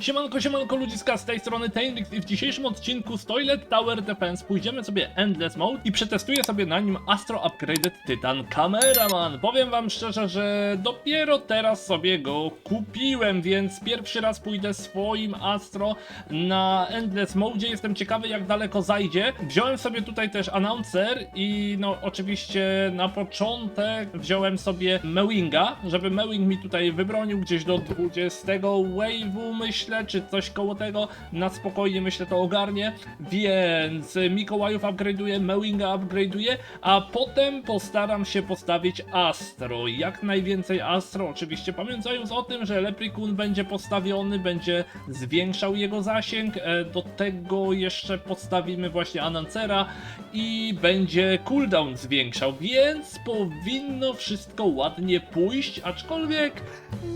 Siemanko, siemanko ludziska, z tej strony Tainrix i w dzisiejszym odcinku z Toilet Tower Defense pójdziemy sobie Endless Mode i przetestuję sobie na nim Astro Upgraded Titan Cameraman. Powiem wam szczerze, że dopiero teraz sobie go kupiłem, więc pierwszy raz pójdę swoim Astro na Endless Mode. Jestem ciekawy jak daleko zajdzie. Wziąłem sobie tutaj też Announcer i no oczywiście na początek wziąłem sobie Mewinga, żeby Mewing mi tutaj wybronił gdzieś do 20 wave'u myślę, czy coś koło tego. Na spokojnie myślę to ogarnie, więc Mikołajów upgrade'uję, Mewinga upgrade'uję, a potem postaram się postawić Astro. Jak najwięcej Astro, oczywiście pamiętając o tym, że Leprechaun będzie postawiony, będzie zwiększał jego zasięg, e, do tego jeszcze postawimy właśnie Anancera i będzie cooldown zwiększał, więc powinno wszystko ładnie pójść, aczkolwiek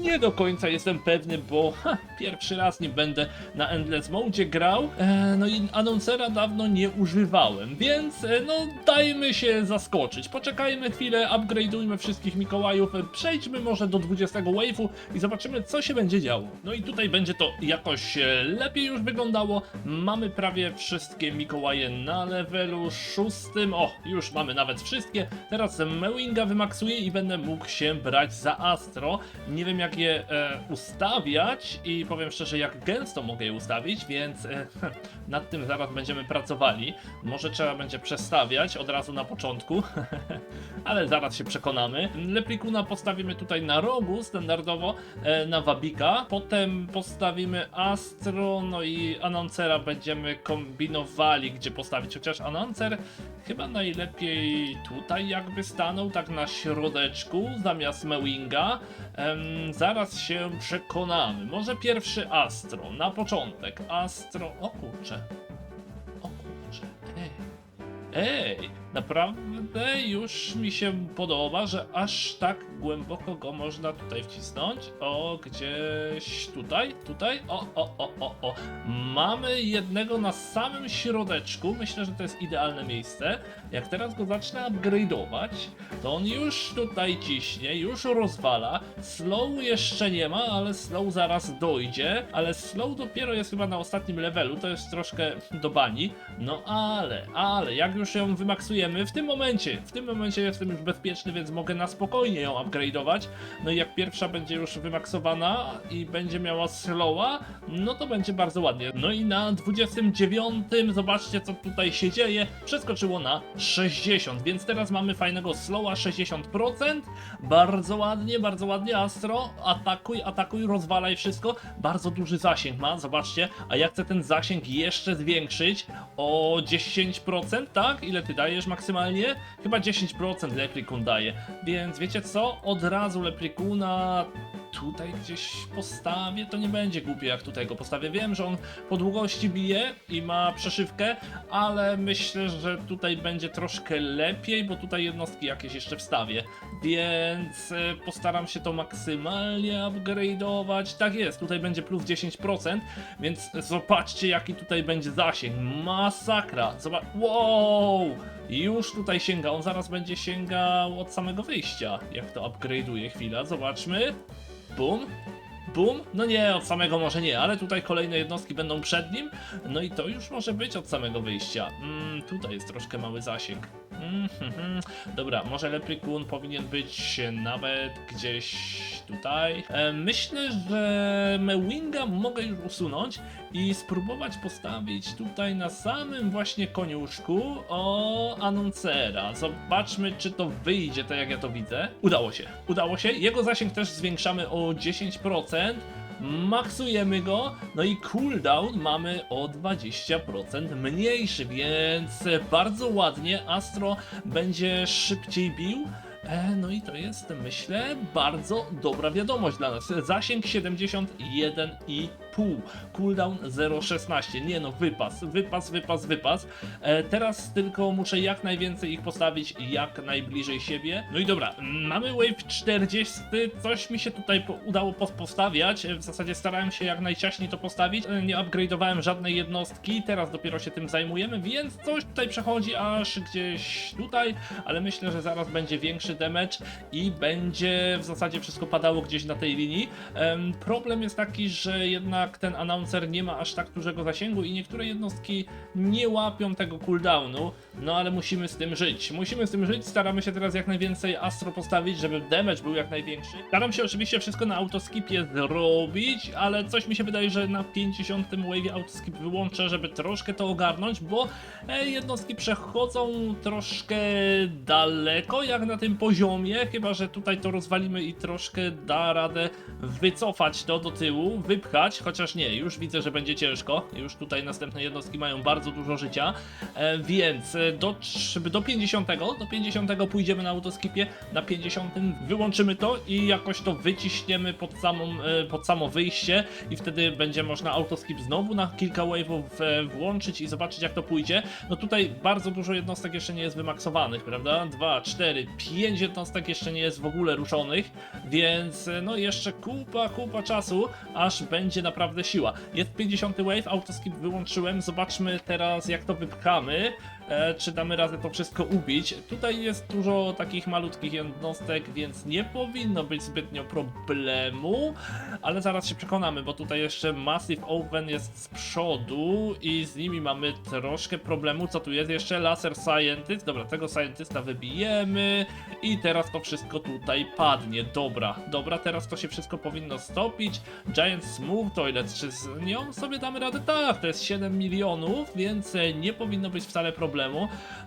nie do końca jestem pewny, bo ha, pierwszy raz nie będę na Endless Mode grał, e, no i Annoncera dawno nie używałem, więc e, no dajmy się zaskoczyć, poczekajmy chwilę, upgrade'ujmy wszystkich Mikołajów, e, przejdźmy może do 20 wave'u i zobaczymy co się będzie działo. No i tutaj będzie to jakoś e, lepiej już wyglądało, mamy prawie wszystkie Mikołaje na levelu szóstym, o już mamy nawet wszystkie, teraz Mewinga wymaksuję i będę mógł się brać za Astro, nie wiem jak je e, ustawiać i powiem szczerze jak gęsto mogę je ustawić, więc e, nad tym zaraz będziemy pracowali. Może trzeba będzie przestawiać od razu na początku, ale zaraz się przekonamy. Leplikuna postawimy tutaj na rogu standardowo e, na Wabika, potem postawimy Astro, no i Anoncera będziemy kombinowali gdzie postawić, chociaż Anoncer chyba najlepiej tutaj jakby stanął, tak na środeczku zamiast Mewinga. Zaraz się przekonamy. Może pierwszy Astro, na początek. Astro, o kurczę. O kurczę, ej. Ej, naprawdę już mi się podoba, że aż tak głęboko go można tutaj wcisnąć. O, gdzieś tutaj, tutaj. O, o, o, o, o. Mamy jednego na samym środeczku. Myślę, że to jest idealne miejsce. Jak teraz go zacznę upgrade'ować, to on już tutaj ciśnie, już rozwala. Slow jeszcze nie ma, ale slow zaraz dojdzie. Ale slow dopiero jest chyba na ostatnim levelu, to jest troszkę do bani. No ale, ale, jak już ją w tym momencie, w tym momencie jestem już bezpieczny, więc mogę na spokojnie ją upgrade'ować. No i jak pierwsza będzie już wymaksowana i będzie miała slowa, no to będzie bardzo ładnie. No i na 29 zobaczcie co tutaj się dzieje, przeskoczyło na 60, więc teraz mamy fajnego slowa 60%. Bardzo ładnie, bardzo ładnie Astro, atakuj, atakuj, rozwalaj wszystko. Bardzo duży zasięg ma, zobaczcie, a ja chcę ten zasięg jeszcze zwiększyć o 10%, tak? Ile ty dajesz maksymalnie? Chyba 10% Leprechaun daje, więc wiecie co? Od razu Leprechuna tutaj gdzieś postawię, to nie będzie głupie jak tutaj go postawię. Wiem, że on po długości bije i ma przeszywkę, ale myślę, że tutaj będzie troszkę lepiej, bo tutaj jednostki jakieś jeszcze wstawię, więc e, postaram się to maksymalnie upgrade'ować. Tak jest, tutaj będzie plus 10%, więc zobaczcie jaki tutaj będzie zasięg. Masakra! Zobacz, wow! Już tutaj sięga, on zaraz będzie sięgał od samego wyjścia, jak to upgrade'uje chwila. Zobaczmy. Bum. Bum. No nie, od samego może nie, ale tutaj kolejne jednostki będą przed nim. No i to już może być od samego wyjścia. Mm, tutaj jest troszkę mały zasięg. Mm, hmm, hmm. Dobra, może Leprechaun powinien być nawet gdzieś tutaj. E, myślę, że Mewinga mogę już usunąć i spróbować postawić tutaj na samym właśnie koniuszku o Anoncera. Zobaczmy, czy to wyjdzie tak jak ja to widzę. Udało się, udało się. Jego zasięg też zwiększamy o 10%. Maksujemy go, no i cooldown mamy o 20% mniejszy, więc bardzo ładnie Astro będzie szybciej bił. E, no i to jest, myślę, bardzo dobra wiadomość dla nas. Zasięg 71,5, cooldown 0,16. Nie no, wypas, wypas, wypas, wypas. E, teraz tylko muszę jak najwięcej ich postawić jak najbliżej siebie. No i dobra, mamy wave 40, coś mi się tutaj po udało pos- postawiać. E, W zasadzie starałem się jak najciaśniej to postawić. E, Nie upgrade'owałem żadnej jednostki, teraz dopiero się tym zajmujemy, więc coś tutaj przechodzi aż gdzieś tutaj, ale myślę, że zaraz będzie większy damage i będzie w zasadzie wszystko padało gdzieś na tej linii. Em, problem jest taki, że jednak jednak ten announcer nie ma aż tak dużego zasięgu i niektóre jednostki nie łapią tego cooldownu, no ale musimy z tym żyć. Musimy z tym żyć, staramy się teraz jak najwięcej astro postawić, żeby damage był jak największy. Staram się oczywiście wszystko na autoskipie zrobić, ale coś mi się wydaje, że na 50 wave autoskip wyłączę, żeby troszkę to ogarnąć, bo e, jednostki przechodzą troszkę daleko jak na tym poziomie, chyba że tutaj to rozwalimy i troszkę da radę wycofać to do tyłu, wypchać, chociaż nie, już widzę, że będzie ciężko, już tutaj następne jednostki mają bardzo dużo życia, e, więc e, do, do 50, do 50 pójdziemy na autoskipie, na 50 wyłączymy to i jakoś to wyciśniemy pod, samą, e, pod samo wyjście i wtedy będzie można autoskip znowu na kilka wave'ów e, włączyć i zobaczyć jak to pójdzie. No tutaj bardzo dużo jednostek jeszcze nie jest wymaksowanych, prawda? 2, 4, 5 jednostek jeszcze nie jest w ogóle ruszonych, więc no jeszcze kupa, kupa czasu, aż będzie naprawdę siła. Jest 50 wave, autoskip wyłączyłem, zobaczmy teraz jak to wypchamy. E, czy damy radę to wszystko ubić. Tutaj jest dużo takich malutkich jednostek, więc nie powinno być zbytnio problemu, ale zaraz się przekonamy, bo tutaj jeszcze Massive Open jest z przodu i z nimi mamy troszkę problemu. Co tu jest jeszcze? Laser Scientist. Dobra, tego Scientista wybijemy i teraz to wszystko tutaj padnie. Dobra, dobra, teraz to się wszystko powinno stopić. Giant Smooth Toilet, czy z nią sobie damy radę? Tak, to jest 7 milionów, więc e, nie powinno być wcale problemu.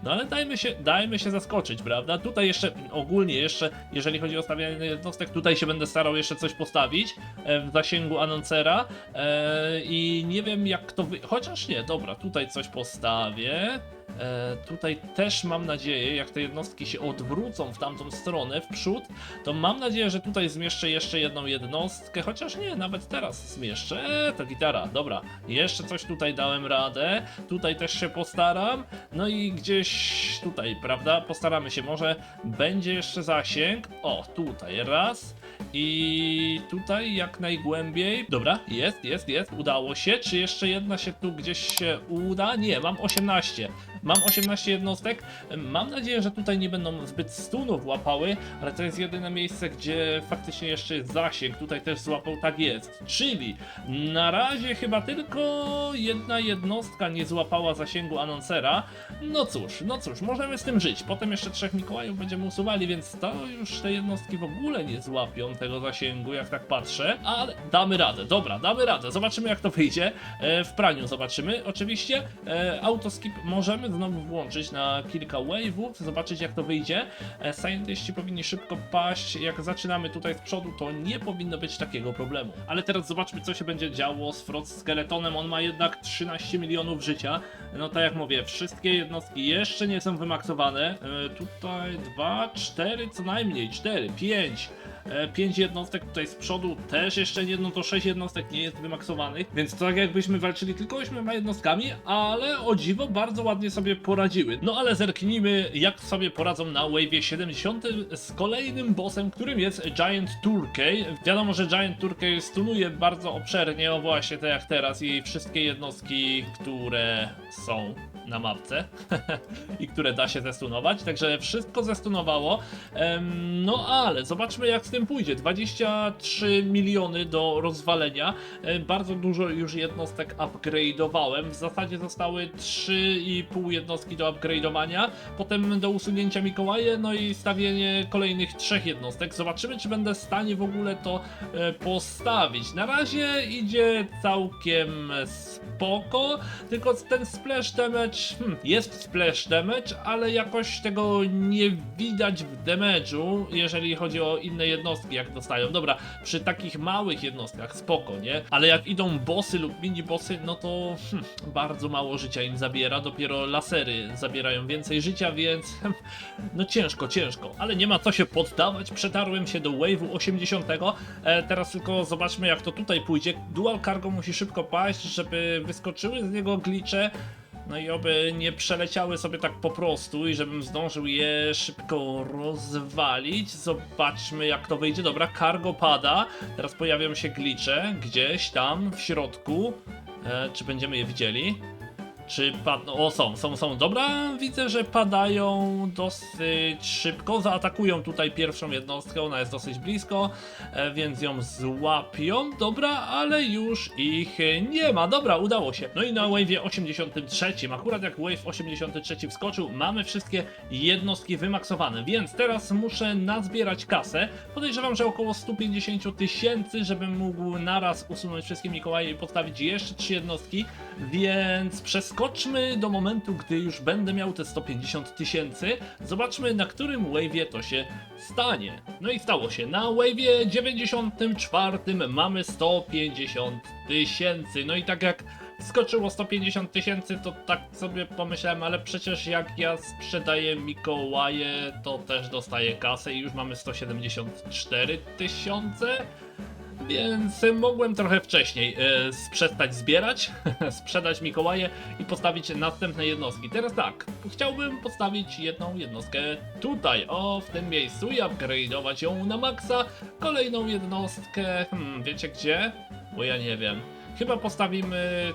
No ale dajmy się, dajmy się zaskoczyć, prawda? Tutaj jeszcze ogólnie jeszcze, jeżeli chodzi o stawianie jednostek, tutaj się będę starał jeszcze coś postawić e, w zasięgu anoncera e, i nie wiem jak to wy... chociaż nie, dobra, tutaj coś postawię. E, tutaj też mam nadzieję, jak te jednostki się odwrócą w tamtą stronę, w przód, to mam nadzieję, że tutaj zmieszczę jeszcze jedną jednostkę, chociaż nie, nawet teraz zmieszczę. E, to gitara, dobra. Jeszcze coś tutaj dałem radę, tutaj też się postaram, no i gdzieś tutaj, prawda, postaramy się, może będzie jeszcze zasięg. O, tutaj raz. I tutaj jak najgłębiej. Dobra, jest, jest, jest, udało się. Czy jeszcze jedna się tu gdzieś się uda? Nie, mam 18. Mam 18 jednostek. Mam nadzieję, że tutaj nie będą zbyt stunów łapały, ale to jest jedyne miejsce, gdzie faktycznie jeszcze jest zasięg. Tutaj też złapał, tak jest. Czyli na razie chyba tylko jedna jednostka nie złapała zasięgu anoncera. No cóż, no cóż, możemy z tym żyć. Potem jeszcze trzech Mikołajów będziemy usuwali, więc to już te jednostki w ogóle nie złapią tego zasięgu, jak tak patrzę. Ale damy radę, dobra, damy radę. Zobaczymy jak to wyjdzie. E, w praniu zobaczymy. Oczywiście e, autoskip możemy znowu włączyć na kilka wave'ów, zobaczyć jak to wyjdzie. E, Scientiści powinni szybko paść. Jak zaczynamy tutaj z przodu, to nie powinno być takiego problemu. Ale teraz zobaczmy, co się będzie działo z Frost Skeletonem. On ma jednak 13 milionów życia. No tak jak mówię, wszystkie jednostki jeszcze nie są wymaksowane. E, tutaj 2, 4, co najmniej 4, 5. 5 jednostek tutaj z przodu też jeszcze nie, no to 6 jednostek nie jest wymaksowanych, więc tak jakbyśmy walczyli tylko 8 jednostkami, ale o dziwo bardzo ładnie sobie poradziły. No ale zerknijmy jak sobie poradzą na wave 70 z kolejnym bossem, którym jest Giant Turkey. Wiadomo, że Giant Turkey stunuje bardzo obszernie, o właśnie tak jak teraz i wszystkie jednostki, które są na mapce i które da się zestunować, także wszystko zestunowało. No ale zobaczmy jak z tym pójdzie. 23 miliony do rozwalenia. Bardzo dużo już jednostek upgrade'owałem. W zasadzie zostały 3,5 jednostki do upgrade'owania. Potem do usunięcia Mikołaje, no i stawienie kolejnych trzech jednostek. Zobaczymy czy będę w stanie w ogóle to e, postawić. Na razie idzie całkiem spoko, tylko ten splash damage, hmm, jest splash damage, ale jakoś tego nie widać w damage'u, jeżeli chodzi o inne jednostki, jak dostają. Dobra, przy takich małych jednostkach spoko, nie? Ale jak idą bossy lub mini bossy, no to hmm, bardzo mało życia im zabiera, dopiero lasery zabierają więcej życia, więc hmm, no ciężko, ciężko, ale nie ma co się poddawać, przetarłem się do wave'u 80, e, teraz tylko zobaczmy jak to tutaj pójdzie. Dual cargo musi szybko paść, żeby wyskoczyły z niego glicze, no i oby nie przeleciały sobie tak po prostu i żebym zdążył je szybko rozwalić. Zobaczmy jak to wyjdzie. Dobra, cargo pada. Teraz pojawią się glicze gdzieś tam w środku. E, czy będziemy je widzieli? Czy padną? O, są, są, są. Dobra, widzę, że padają dosyć szybko. Zaatakują tutaj pierwszą jednostkę, ona jest dosyć blisko, e, więc ją złapią. Dobra, ale już ich nie ma. Dobra, udało się. No i na wave'ie 83, akurat jak wave 83 wskoczył, mamy wszystkie jednostki wymaksowane, więc teraz muszę nazbierać kasę. Podejrzewam, że około 150 tysięcy, żebym mógł naraz usunąć wszystkie Mikołaje i postawić jeszcze trzy jednostki, więc przeskoczmy do momentu, gdy już będę miał te 150 tysięcy. Zobaczmy, na którym wave'ie to się stanie. No i stało się. Na wave'ie 94 mamy 150 tysięcy. No i tak jak skoczyło 150 tysięcy, to tak sobie pomyślałem, ale przecież jak ja sprzedaję Mikołaje, to też dostaję kasę i już mamy 174 tysiące. Więc mogłem trochę wcześniej e, przestać zbierać, sprzedać Mikołaje i postawić następne jednostki. Teraz tak, chciałbym postawić jedną jednostkę tutaj, o w tym miejscu i upgrade'ować ją na maksa. Kolejną jednostkę, hmm, wiecie gdzie? Bo ja nie wiem. Chyba postawimy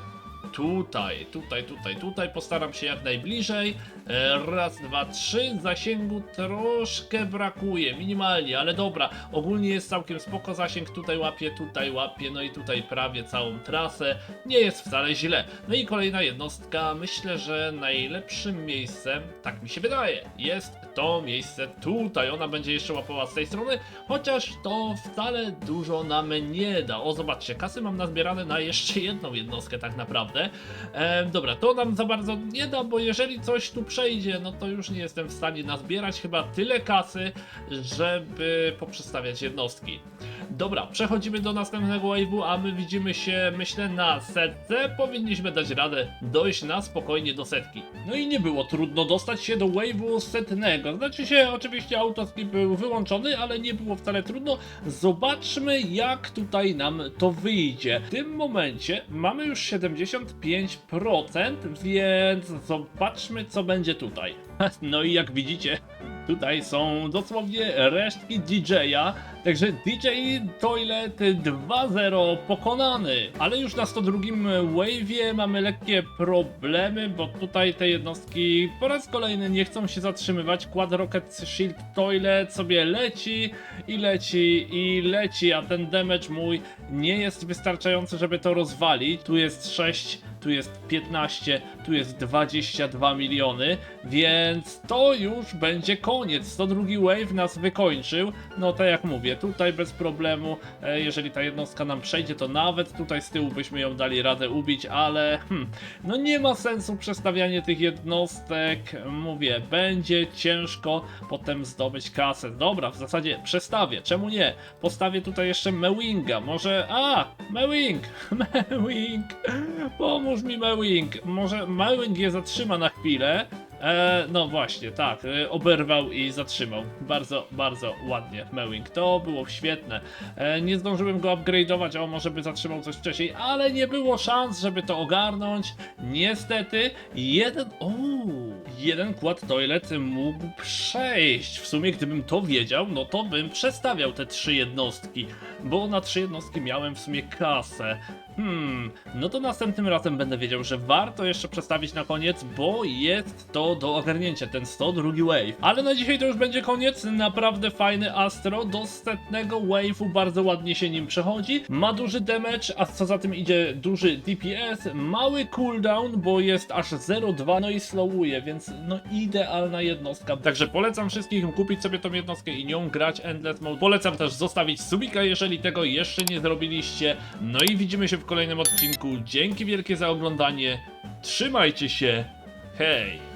tutaj, tutaj, tutaj, tutaj. Postaram się jak najbliżej. E, Raz, dwa, trzy. Zasięgu troszkę brakuje, minimalnie, ale dobra. Ogólnie jest całkiem spoko zasięg. Tutaj łapie, tutaj łapie, no i tutaj prawie całą trasę. Nie jest wcale źle. No i kolejna jednostka. Myślę, że najlepszym miejscem, tak mi się wydaje, jest to miejsce tutaj. Ona będzie jeszcze łapała z tej strony, chociaż to wcale dużo nam nie da. O, zobaczcie, kasy mam nazbierane na jeszcze jedną jednostkę tak naprawdę. E, dobra, to nam za bardzo nie da, bo jeżeli coś tu przejdzie, no to już nie jestem w stanie nazbierać chyba tyle kasy, żeby poprzestawiać jednostki. Dobra, przechodzimy do następnego wave'u, a my widzimy się, myślę, na setce. Powinniśmy dać radę dojść na spokojnie do setki. No i nie było trudno dostać się do wave'u setnego. Znaczy się, oczywiście autoskip był wyłączony, ale nie było wcale trudno. Zobaczmy, jak tutaj nam to wyjdzie. W tym momencie mamy już 75%, więc zobaczmy, co będzie tutaj. No i jak widzicie, Tutaj są dosłownie resztki DJ-a, także DJ Toilet 2.0 pokonany. Ale już na 102 wave'ie mamy lekkie problemy, bo tutaj te jednostki po raz kolejny nie chcą się zatrzymywać. Quad Rocket Shield Toilet sobie leci i leci i leci, a ten damage mój nie jest wystarczający, żeby to rozwalić. Tu jest 6 tu jest 15, tu jest 22 miliony, więc to już będzie koniec. 102 wave nas wykończył. No tak jak mówię, tutaj bez problemu, e, jeżeli ta jednostka nam przejdzie, to nawet tutaj z tyłu byśmy ją dali radę ubić, ale hmm, no nie ma sensu przestawianie tych jednostek. Mówię, będzie ciężko potem zdobyć kasę. Dobra, w zasadzie przestawię, czemu nie? Postawię tutaj jeszcze Mewinga, może... A! Mewing! Mewing! Pomóż mi Mewing! Może Mewing je zatrzyma na chwilę. E, no właśnie, tak, e, oberwał i zatrzymał. Bardzo, bardzo ładnie, Mewing. To było świetne. E, nie zdążyłem go upgrade'ować, a on może by zatrzymał coś wcześniej, ale nie było szans, żeby to ogarnąć. Niestety, jeden. O, jeden quad toilet mógł przejść. W sumie, gdybym to wiedział, no to bym przestawiał te trzy jednostki, bo na trzy jednostki miałem w sumie kasę. Hmm, no to następnym razem będę wiedział, że warto jeszcze przestawić na koniec, bo jest to do ogarnięcia, ten 102 wave. Ale na dzisiaj to już będzie koniec, naprawdę fajny Astro, do setnego wave'u bardzo ładnie się nim przechodzi, ma duży damage, a co za tym idzie duży DPS, mały cooldown, bo jest aż 0,2, no i slowuje, więc no idealna jednostka. Także polecam wszystkim kupić sobie tą jednostkę i nią grać Endless Mode. Polecam też zostawić subika, jeżeli tego jeszcze nie zrobiliście. No i widzimy się w kolejnym odcinku. Dzięki wielkie za oglądanie. Trzymajcie się. Hej!